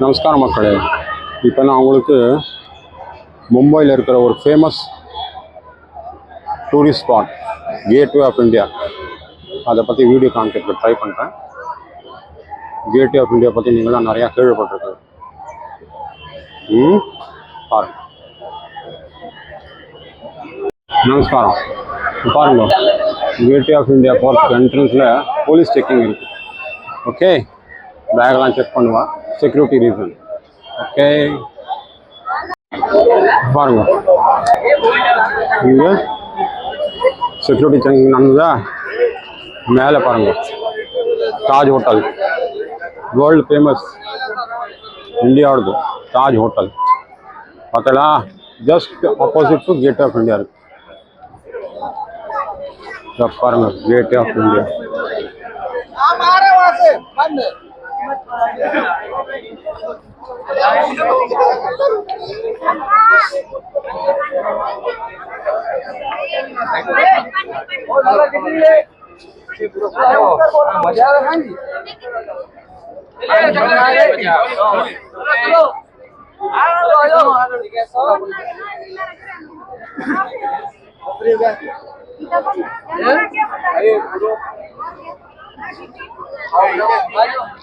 நமஸ்காரம் மக்களே இப்போ நான் உங்களுக்கு மும்பையில் இருக்கிற ஒரு famous tourist spot gateway of India அதை பற்றி வீடியோ கான்டெக்டில் ட்ரை பண்ணுறேன் கேட்வே ஆஃப் இந்தியா பற்றி நீங்களாம் நிறையா கேள்விப்பட்டிருக்கு ம் பாருங்க. நமஸ்காரம். பாருங்க. கேட்வே ஆஃப் இந்தியா போகிறதுக்கு என்ட்ரன்ஸில் போலீஸ் செக்கிங் இருக்குது okay பேக்லாம் செக் பண்ணுவா செக்யூரிட்டி ரீசன் ஓகே பாருங்க இங்கே செக்யூரிட்டி செக்கிங் நடந்ததா மேலே பாருங்க Taj hotel world famous இந்தியாவோடது Taj hotel பார்த்தலா just opposite to gate of India இருக்கு இதோ பாருங்க கேட் ஆஃப் இந்தியா મજા આવે ને અરે પૂરો આવો આવો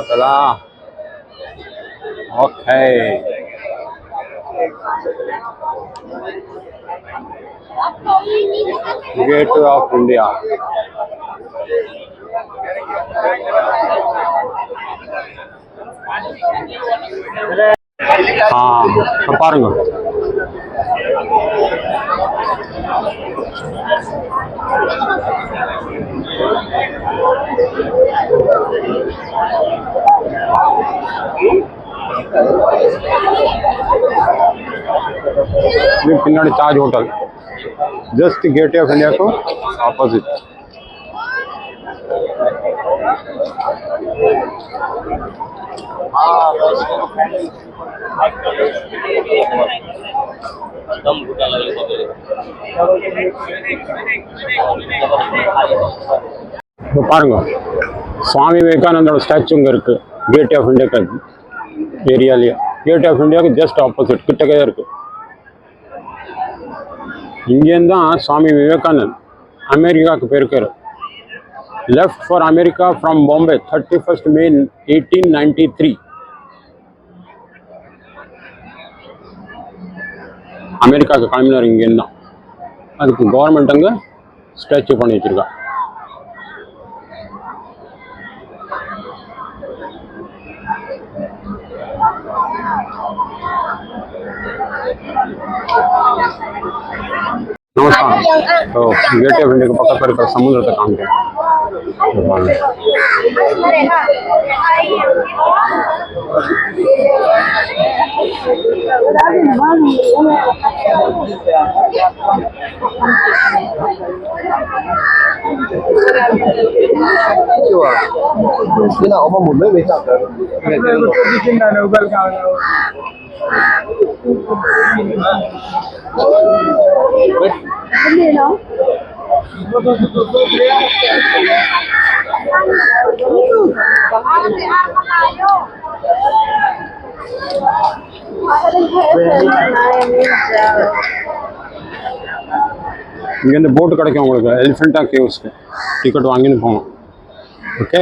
பார்த்தலா ஓகே கேட் ஆஃப் இந்தியா ஆ இப்ப பாருங்க இது பின்னாடி Taj hotel just gate of இந்தியாவுக்கு ஆப்போசிட் இப்போ பாருங்க சுவாமி விவேகானந்தோட ஸ்டாச்சு இங்கே இருக்கு கேட் ஆஃப் இந்தியாக்கு ஏரியாலேயே கேட் ஆஃப் இந்தியாவுக்கு ஜஸ்ட் ஆப்போசிட் கிட்டக்கே தான் இருக்கு இங்கேருந்து தான் சுவாமி விவேகானந்த் அமெரிக்காவுக்கு போயிருக்காரு. Left for America from Bombay thirty first May eighteen ninety three அமெரிக்காவுக்கு கிளம்பினார் இங்கேருந்து. தான் அதுக்கு கவர்மெண்ட் அங்கே ஸ்டாச்சு பண்ணி வச்சிருக்கா. तो गेटे भिंडे को पकड़ कर समुद्र तक काम किया oma mundo ya bisa kan? Bikin dan ubal kalau. Wait. இங்கேருந்து போட்டு கிடைக்கும் உங்களுக்கு. எலிஃபெண்டா கேவ்ஸ்க்கு டிக்கெட் வாங்கின்னு போகணும். ஓகே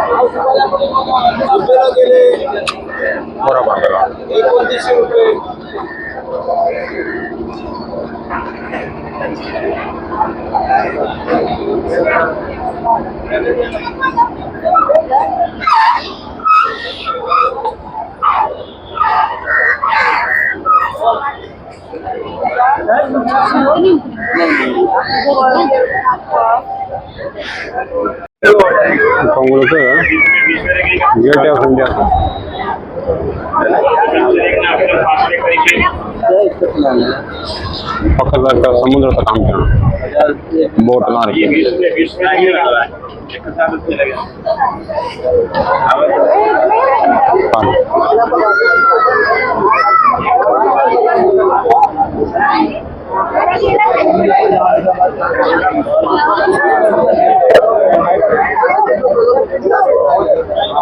உங்களுக்கு கேட் ஆஃப் இந்தியா பக்கத்தில் இருக்க சமுதிரத்தை காமிக்கணும் போட்டெல்லாம் இருக்கு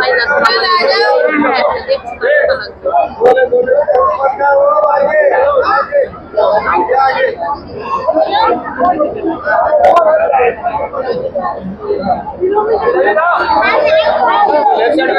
faz as coisas e acredita